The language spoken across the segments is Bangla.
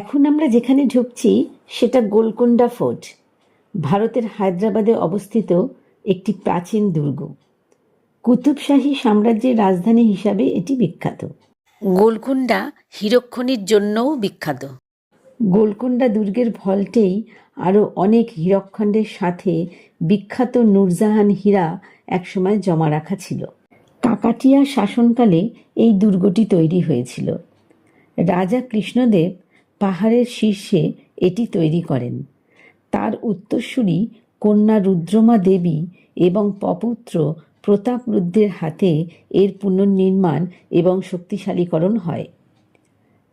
এখন আমরা যেখানে ঢুকছি সেটা গোলকোন্ডা ফোর্ট ভারতের হায়দ্রাবাদে অবস্থিত একটি প্রাচীন দুর্গ। কুতুবশাহী সাম্রাজ্যের রাজধানী হিসাবে এটি বিখ্যাত। গোলকুন্ডা হীরকখনির জন্যও বিখ্যাত। গোলকোন্ডা দুর্গের ভল্টেই আরও অনেক হীরকখণ্ডের সাথে বিখ্যাত নূরজাহান হীরা একসময় জমা রাখা ছিল। কাকাটিয়া শাসনকালে এই দুর্গটি তৈরি হয়েছিল। রাজা কৃষ্ণদেব পাহাড়ের শীর্ষে এটি তৈরি করেন। তার উত্তরসূরি কন্যা রুদ্রমা দেবী এবং পপুত্র প্রতাপরুদ্রের হাতে এর পুনর্নির্মাণ এবং শক্তিশালীকরণ হয়।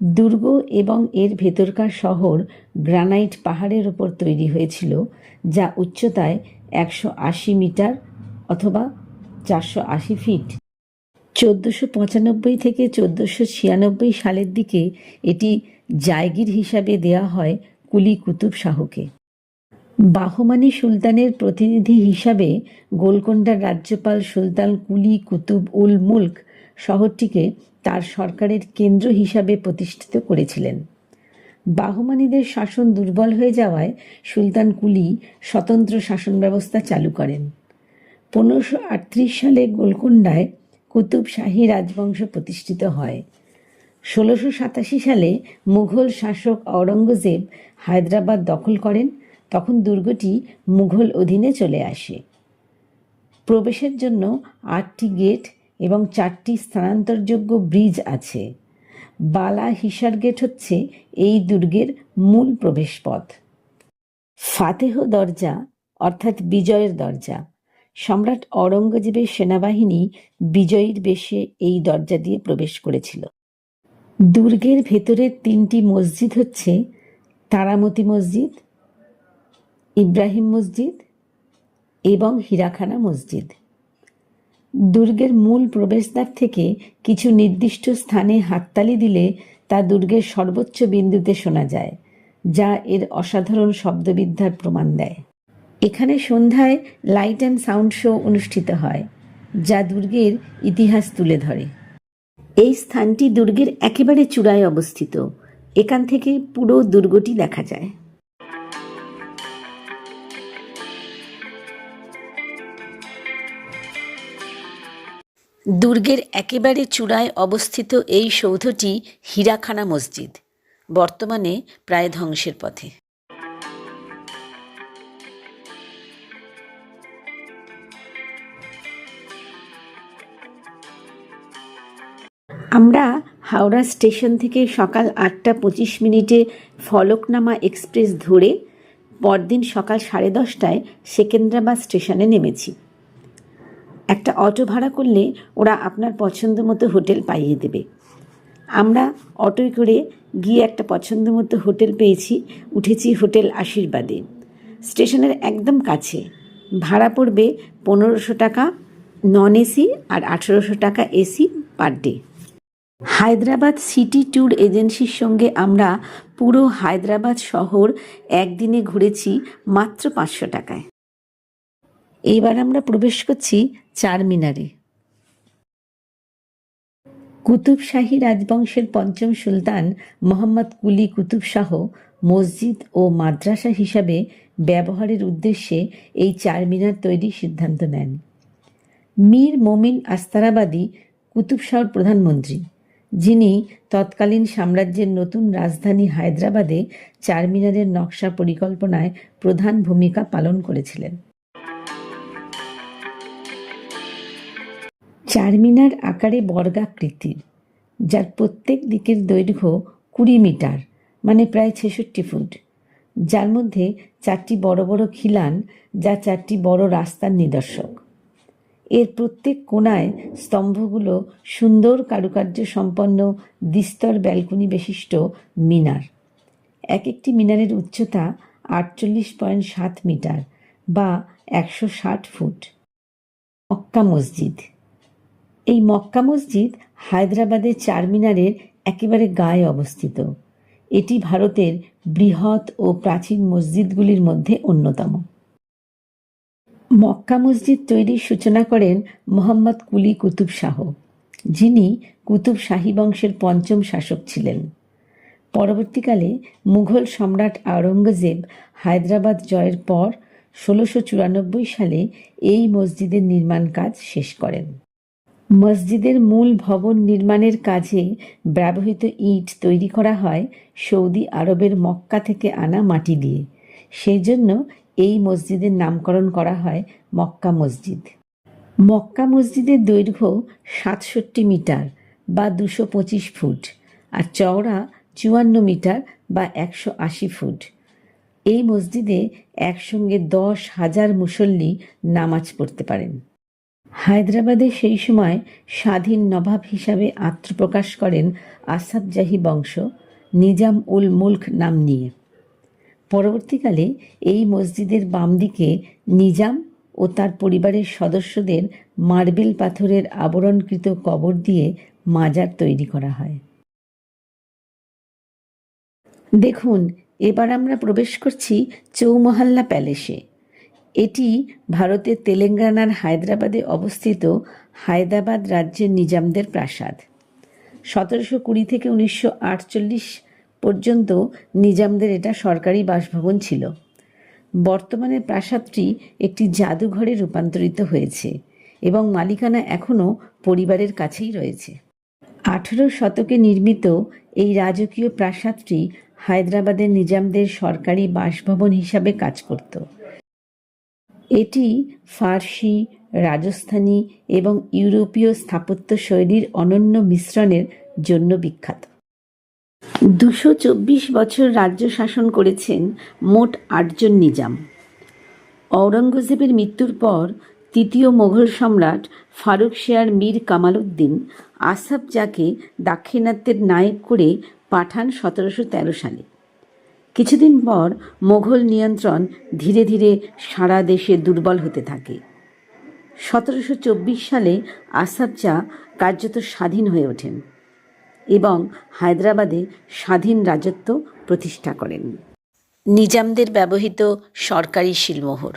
দুর্গ এবং এর ভেতরকার শহর গ্রানাইট পাহাড়ের ওপর তৈরি হয়েছিল, যা উচ্চতায় একশো আশি মিটার অথবা চারশো আশি ফিট। চোদ্দোশো পঁচানব্বই থেকে চোদ্দোশো ছিয়ানব্বই সালের দিকে এটি জায়গির হিসাবে দেয়া হয় কুলি কুতুব শাহকে। বাহমানি সুলতানের প্রতিনিধি হিসাবে গোলকোন্ডার রাজ্যপাল সুলতান কুলি কুতুব উল মুল্ক শহরটিকে তার সরকারের কেন্দ্র হিসাবে প্রতিষ্ঠিত করেছিলেন। বাহমানিদের শাসন দুর্বল হয়ে যাওয়ায় সুলতান কুলি স্বতন্ত্র শাসন ব্যবস্থা চালু করেন। পনেরোশো সালে গোলকোন্ডায় কুতুব শাহী রাজবংশ প্রতিষ্ঠিত হয়। ষোলোশো সাতাশি সালে মুঘল শাসক আওরঙ্গজেব হায়দ্রাবাদ দখল করেন, তখন দুর্গটি মুঘল অধীনে চলে আসে। প্রবেশের জন্য আটটি গেট এবং চারটি স্থানান্তরযোগ্য ব্রিজ আছে। বালা হিসার গেট হচ্ছে এই দুর্গের মূল প্রবেশপথ। ফাতেহ দরজা, অর্থাৎ বিজয়ের দরজা। সম্রাট অরঙ্গজেবের সেনাবাহিনী বিজয়ীর বেশে এই দরজা দিয়ে প্রবেশ করেছিল। দুর্গের ভেতরের তিনটি মসজিদ হচ্ছে তারামতি মসজিদ, ইব্রাহিম মসজিদ এবং হীরাখানা মসজিদ। দুর্গের মূল প্রবেশদ্বার থেকে কিছু নির্দিষ্ট স্থানে হাততালি দিলে তা দুর্গের সর্বোচ্চ বিন্দুতে শোনা যায়, যা এর অসাধারণ শব্দবিদ্যার প্রমাণ দেয়। এখানে সন্ধ্যায় লাইট অ্যান্ড সাউন্ড শো অনুষ্ঠিত হয়, যা দুর্গের ইতিহাস তুলে ধরে। এই স্থানটি দুর্গের একেবারে চূড়ায় অবস্থিত। এখান থেকে পুরো দুর্গটি দেখা যায়। দুর্গের একেবারে চূড়ায় অবস্থিত এই সৌধটি হীরাখানা মসজিদ। বর্তমানে প্রায় ধ্বংসের পথে। আমরা হাওড়া স্টেশন থেকে সকাল আটটা পঁচিশ মিনিটে ফলকনামা এক্সপ্রেস ধরে পরদিন সকাল সাড়ে দশটায় সেকেন্দ্রাবাদ স্টেশনে নেমেছি। একটা অটো ভাড়া করলে ওরা আপনার পছন্দ মতো হোটেল পাইয়ে দেবে। আমরা অটোয় করে গিয়ে একটা পছন্দ মতো হোটেল পেয়েছি, উঠেছি হোটেল আশীর্বাদে। স্টেশনের একদম কাছে। ভাড়া পড়বে পনেরোশো টাকা নন এসি আর আঠেরোশো টাকা AC per day Hyderabad city tour এজেন্সির সঙ্গে আমরা পুরো হায়দ্রাবাদ শহর একদিনে ঘুরেছি মাত্র পাঁচশো টাকায়। এইবার আমরা প্রবেশ করছি চার মিনারে কুতুব রাজবংশের পঞ্চম সুলতান মোহাম্মদ কুলি কুতুব শাহ মসজিদ ও মাদ্রাসা হিসাবে ব্যবহারের উদ্দেশ্যে এই চার মিনার তৈরির সিদ্ধান্ত নেন। মীর মোমিন আস্তারাবাদী কুতুব শাহর প্রধানমন্ত্রী। যিনি তৎকালীন সাম্রাজ্যের নতুন রাজধানী হায়দ্রাবাদে চারমিনারের নকশা পরিকল্পনায় প্রধান ভূমিকা পালন করেছিলেন। চারমিনার আকারে বর্গাকৃতির, যার প্রত্যেক দিকের দৈর্ঘ্য কুড়ি মিটার মানে প্রায় ছেষট্টি ফুট। যার মধ্যে চারটি বড় বড় খিলান, যা চারটি বড় রাস্তার নিদর্শক। এর প্রত্যেক কোণায় স্তম্ভগুলো সুন্দর কারুকার্য সম্পন্ন দ্বিস্তর ব্যালকনি বিশিষ্ট মিনার। এক একটি মিনারের উচ্চতা আটচল্লিশ পয়েন্ট সাত মিটার বা একশো ষাট ফুট। মক্কা মসজিদ। এই মক্কা মসজিদ হায়দ্রাবাদের চারমিনারের একেবারে গায়ে অবস্থিত। এটি ভারতের বৃহৎ ও প্রাচীন মসজিদগুলির মধ্যে অন্যতম। মক্কা মসজিদ তৈরির সূচনা করেন মোহাম্মদ কুলি কুতুব শাহ, যিনি কুতুব শাহী বংশের পঞ্চম শাসক ছিলেন। পরবর্তীকালে মুঘল সম্রাট আওরঙ্গজেব হায়দ্রাবাদ জয়ের পর ষোলোশো চুরানব্বই সালে এই মসজিদের নির্মাণ কাজ শেষ করেন। মসজিদের মূল ভবন নির্মাণের কাজে ব্যবহৃত ইট তৈরি করা হয় সৌদি আরবের মক্কা থেকে আনা মাটি দিয়ে। সেই জন্য এই মসজিদের নামকরণ করা হয় মক্কা মসজিদ। মক্কা মসজিদের দৈর্ঘ্য সাতষট্টি মিটার বা দুশো পঁচিশ ফুট আর চওড়া চুয়ান্ন মিটার বা একশো আশি ফুট। এই মসজিদে একসঙ্গে দশ হাজার মুসল্লি নামাজ পড়তে পারেন। হায়দ্রাবাদে সেই সময় স্বাধীন নবাব হিসাবে আত্মপ্রকাশ করেন আসাদ জাহি বংশ নিজাম উল মুল্ক নাম নিয়ে। পরবর্তীকালে এই মসজিদের বাম দিকে নিজাম ও তার পরিবারের সদস্যদের মার্বেল পাথরের আবরণকৃত কবর দিয়ে মাজার তৈরি করা হয়। দেখুন, এবার আমরা প্রবেশ করছি চৌমহল্লা প্যালেসে। এটি ভারতের তেলেঙ্গানার হায়দ্রাবাদে অবস্থিত হায়দ্রাবাদ রাজ্যের নিজামদের প্রাসাদ। সতেরোশো কুড়ি থেকে উনিশশো আটচল্লিশ পর্যন্ত নিজামদের এটা সরকারি বাসভবন ছিল। বর্তমানে প্রাসাদটি একটি জাদুঘরে রূপান্তরিত হয়েছে এবং মালিকানা এখনও পরিবারের কাছেই রয়েছে। আঠেরো শতকে নির্মিত এই রাজকীয় প্রাসাদটি হায়দ্রাবাদের নিজামদের সরকারি বাসভবন হিসাবে কাজ করত। এটি ফার্সি, রাজস্থানী এবং ইউরোপীয় স্থাপত্য শৈলীর অনন্য মিশ্রণের জন্য বিখ্যাত। দুশো চব্বিশ বছর রাজ্য শাসন করেছেন মোট আটজন নিজাম। ঔরঙ্গজেবের মৃত্যুর পর তৃতীয় মোঘল সম্রাট ফারুক শেয়ার মীর কামালউদ্দিন আসাফ জাকে দাক্ষিণাত্যের নায়ক করে পাঠান সতেরোশো তেরো সালে। কিছুদিন পর মোঘল নিয়ন্ত্রণ ধীরে ধীরে সারা দেশে দুর্বল হতে থাকে। সতেরোশো চব্বিশ সালে আসাফ জা কার্যত স্বাধীন হয়ে ওঠেন। এবং হায়দ্রাবাদে স্বাধীন রাজত্ব প্রতিষ্ঠা করেন। নিজামদের ব্যবহৃত সরকারি শিলমোহর।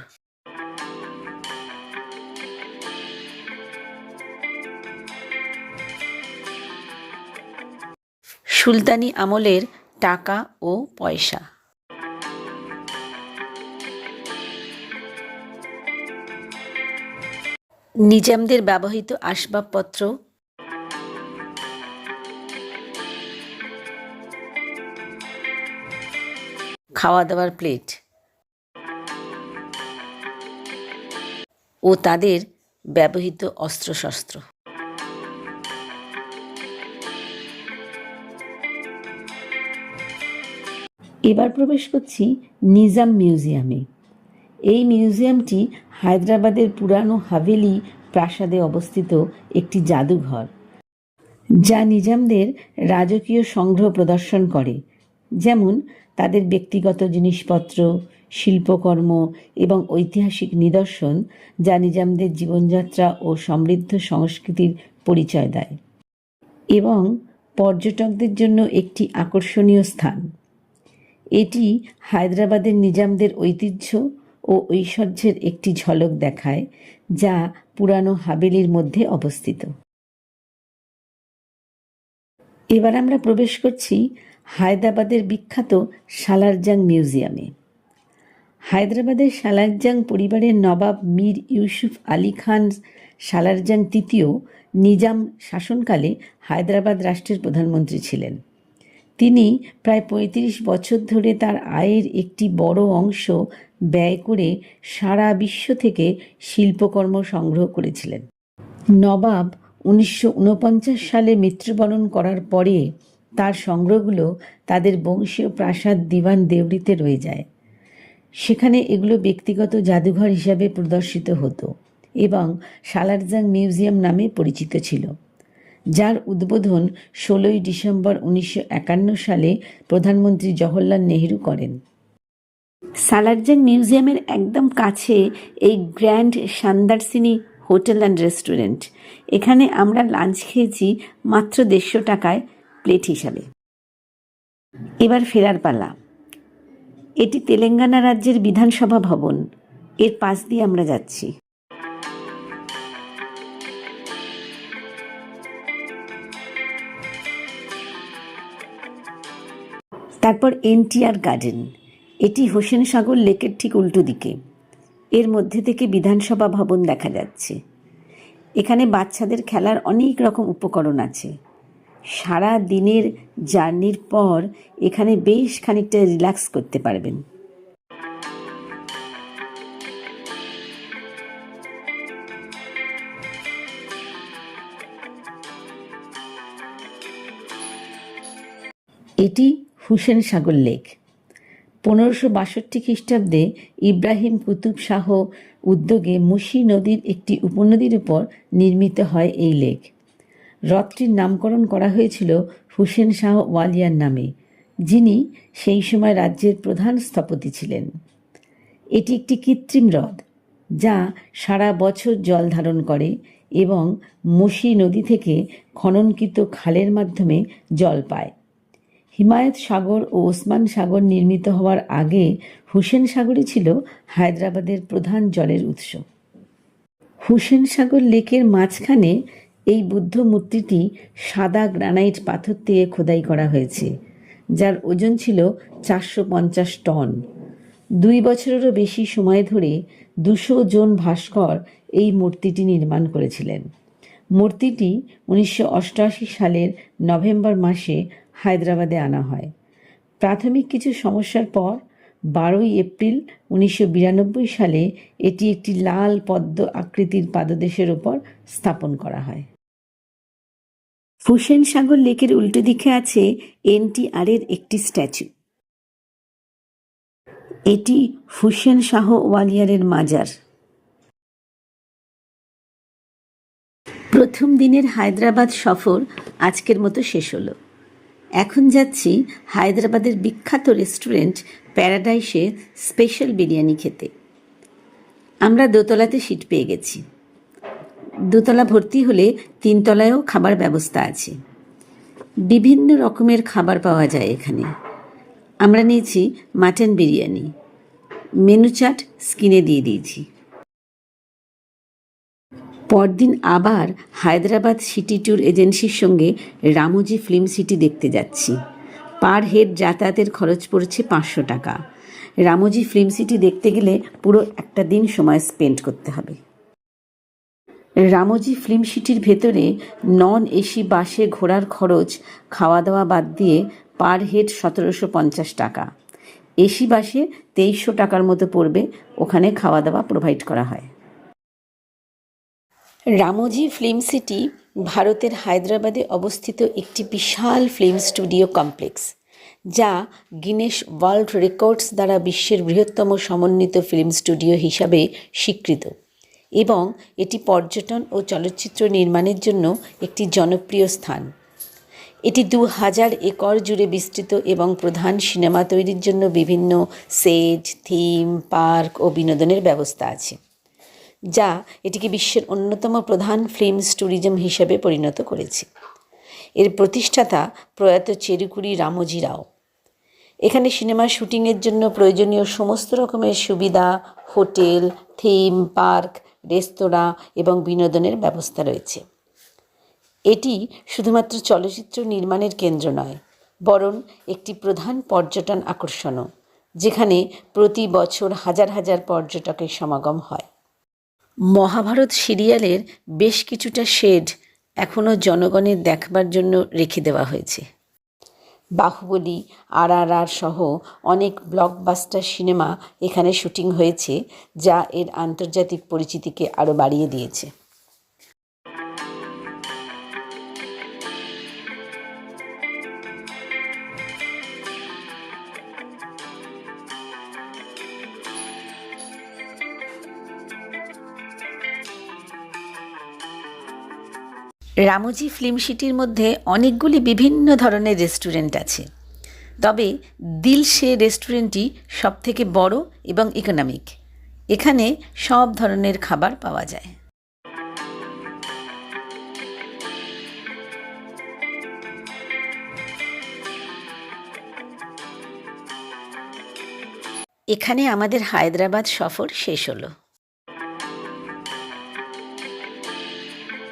সুলতানি আমলের টাকা ও পয়সা। নিজামদের ব্যবহৃত আসবাবপত্র খাওয়া দাওয়ার প্লেট ও তাদের ব্যবহৃত অস্ত্রশস্ত্র। এবার প্রবেশ করছি নিজাম মিউজিয়ামে। এই মিউজিয়ামটি হায়দ্রাবাদের পুরানো হাভেলি প্রাসাদে অবস্থিত একটি জাদুঘর, যা নিজামদের রাজকীয় সংগ্রহ প্রদর্শন করে। যেমন তাদের ব্যক্তিগত জিনিসপত্র, শিল্পকর্ম এবং ঐতিহাসিক নিদর্শন যা নিজামদের জীবনযাত্রা ও সমৃদ্ধ সংস্কৃতির পরিচয় দেয় এবং পর্যটকদের জন্য একটি আকর্ষণীয় স্থান। এটি হায়দ্রাবাদের নিজামদের ঐতিহ্য ও ঐশ্বর্যের একটি ঝলক দেখায়, যা পুরানো হাবেলির মধ্যে অবস্থিত। এবার আমরা প্রবেশ করছি হায়দ্রাবাদের বিখ্যাত সালারজাং মিউজিয়ামে। হায়দ্রাবাদের সালারজাং পরিবারের নবাব মীর ইউসুফ আলী খান সালারজাং তৃতীয় নিজাম শাসনকালে হায়দ্রাবাদ রাষ্ট্রের প্রধানমন্ত্রী ছিলেন। তিনি প্রায় পঁয়ত্রিশ বছর ধরে তার আয়ের একটি বড় অংশ ব্যয় করে সারা বিশ্ব থেকে শিল্পকর্ম সংগ্রহ করেছিলেন। নবাব উনিশশো উনপঞ্চাশ সালে মৃত্যুবরণ করার পরে তার সংগ্রহগুলো তাদের বংশীয় প্রাসাদ দিওয়ান দেউরিতে রয়ে যায়। সেখানে এগুলো ব্যক্তিগত জাদুঘর হিসাবে প্রদর্শিত হতো এবং সালারজাং মিউজিয়াম নামে পরিচিত ছিল, যার উদ্বোধন ষোলোই ডিসেম্বর উনিশশো একান্ন সালে প্রধানমন্ত্রী জওহরলাল নেহরু করেন। সালারজাং মিউজিয়ামের একদম কাছে এই গ্র্যান্ড সান্দারসিনি হোটেল অ্যান্ড রেস্টুরেন্ট। এখানে আমরা লাঞ্চ খেয়েছি মাত্র দেড়শো টাকায় প্লেট হিসাবে। এবার ফেরার পালা। এটি তেলেঙ্গানা রাজ্যের বিধানসভা ভবন। এর পাশ দিয়ে আমরা যাচ্ছি। তারপর এনটিআর গার্ডেন। এটি হোসেন সাগর লেকের ঠিক উল্টো দিকে। এর মধ্যে থেকে বিধানসভা ভবন দেখা যাচ্ছে। এখানে বাচ্চাদের খেলার অনেক রকম উপকরণ আছে। সারা দিনের জার্নির পর এখানে বেশ খানিকটা রিল্যাক্স করতে পারবেন। এটি হুসেন সাগর লেক। পনেরোশো বাষট্টি খ্রিস্টাব্দে ইব্রাহিম কুতুব শাহ উদ্যোগে মুসি নদীর একটি উপনদীর উপর নির্মিত হয় এই লেক। হ্রদটির নামকরণ করা হয়েছিল হুসেন শাহ ওয়ালিয়ার নামে, যিনি সেই সময় রাজ্যের প্রধান স্থপতি ছিলেন। এটি একটি কৃত্রিম হ্রদ যা সারা বছর জল ধারণ করে এবং মুসি নদী থেকে খননকৃত খালের মাধ্যমে জল পায়। হিমায়ত সাগর ও ওসমান সাগর নির্মিত হওয়ার আগে হুসেন সাগরই ছিল হায়দ্রাবাদের প্রধান জলের উৎস। হুসেন সাগর লেকের মাঝখানে এই বুদ্ধ মূর্তিটি সাদা গ্রানাইট পাথর দিয়ে খোদাই করা হয়েছে, যার ওজন ছিল চারশো পঞ্চাশ টন। দুই বছরেরও বেশি সময় ধরে দুশো জন ভাস্কর এই মূর্তিটি নির্মাণ করেছিলেন। মূর্তিটি উনিশশো অষ্টআশি সালের নভেম্বর মাসে হায়দ্রাবাদে আনা হয়। প্রাথমিক কিছু সমস্যার পর বারোই এপ্রিল উনিশশো বিরানব্বই সালে এটি একটি লাল পদ্ম আকৃতির পাদদেশের ওপর স্থাপন করা হয়। হুসেন সাগর লেকের উল্টো দিকে আছে এনটিআর এর একটি স্ট্যাচু। এটি হুসেন শাহ ওয়ালিয়ারের মাজার। প্রথম দিনের হায়দ্রাবাদ সফর আজকের মতো শেষ হলো। এখন যাচ্ছি হায়দ্রাবাদের বিখ্যাত রেস্টুরেন্ট প্যারাডাইসে স্পেশাল বিরিয়ানি খেতে। আমরা দোতলাতে সিট পেয়ে গেছি। দোতলা ভর্তি হলে তিনতলায়ও খাবার ব্যবস্থা আছে। বিভিন্ন রকমের খাবার পাওয়া যায় এখানে। আমরা নিয়েছি মাটন বিরিয়ানি। মেনু চাট স্কিনে দিয়ে দিয়েছি। পরদিন আবার হায়দ্রাবাদ সিটি ট্যুর এজেন্সির সঙ্গে রামোজি ফিল্ম সিটি দেখতে যাচ্ছি। পার হেড যাতায়াতের খরচ পড়ছে পাঁচশো টাকা। রামোজি ফিল্ম সিটি দেখতে গেলে পুরো একটা দিন সময় স্পেন্ড করতে হবে। রামোজি ফিল্ম সিটির ভেতরে নন এসি বাসে ঘোরার খরচ খাওয়া দাওয়া বাদ দিয়ে পার হেড সতেরোশো পঞ্চাশ টাকা। এসি বাসে তেইশশো টাকার মতো পড়বে, ওখানে খাওয়া দাওয়া প্রোভাইড করা হয়। রামোজি ফিল্ম সিটি ভারতের হায়দ্রাবাদে অবস্থিত একটি বিশাল ফিল্ম স্টুডিও কমপ্লেক্স, যা গিনেস ওয়ার্ল্ড রেকর্ডস দ্বারা বিশ্বের বৃহত্তম সমন্বিত ফিল্ম স্টুডিও হিসাবে স্বীকৃত। এবং এটি পর্যটন ও চলচ্চিত্র নির্মাণের জন্য একটি জনপ্রিয় স্থান। এটি দু হাজার একর জুড়ে বিস্তৃত এবং প্রধান সিনেমা তৈরির জন্য বিভিন্ন সেট থিম, পার্ক ও বিনোদনের ব্যবস্থা আছে, যা এটিকে বিশ্বের অন্যতম প্রধান ফিল্ম ট্যুরিজম হিসেবে পরিণত করেছে। এর প্রতিষ্ঠাতা প্রয়াত চেরুকুড়ি রামজি রাও। এখানে সিনেমা শুটিংয়ের জন্য প্রয়োজনীয় সমস্ত রকমের সুবিধা, হোটেল, থিম, পার্ক রেস্তোরাঁ এবং বিনোদনের ব্যবস্থা রয়েছে। এটি শুধুমাত্র চলচ্চিত্র নির্মাণের কেন্দ্র নয়, বরং একটি প্রধান পর্যটন আকর্ষণও, যেখানে প্রতি বছর হাজার হাজার পর্যটকের সমাগম হয়। মহাভারত সিরিয়ালের বেশ কিছুটা শেড এখনও জনগণের দেখবার জন্য রেখে দেওয়া হয়েছে। বাহুবলী আর আর আর সহ অনেক ব্লকবাস্টার সিনেমা এখানে শুটিং হয়েছে, যা এর আন্তর্জাতিক পরিচিতিকে আরও বাড়িয়ে দিয়েছে। রামোজি ফিল্ম সিটির মধ্যে অনেকগুলি বিভিন্ন ধরনের রেস্টুরেন্ট আছে। তবে দিলশে রেস্টুরেন্টটি সবথেকে বড় এবং ইকোনমিক এখানে সব ধরনের খাবার পাওয়া যায়। এখানে আমাদের হায়দ্রাবাদ সফর শেষ হলো।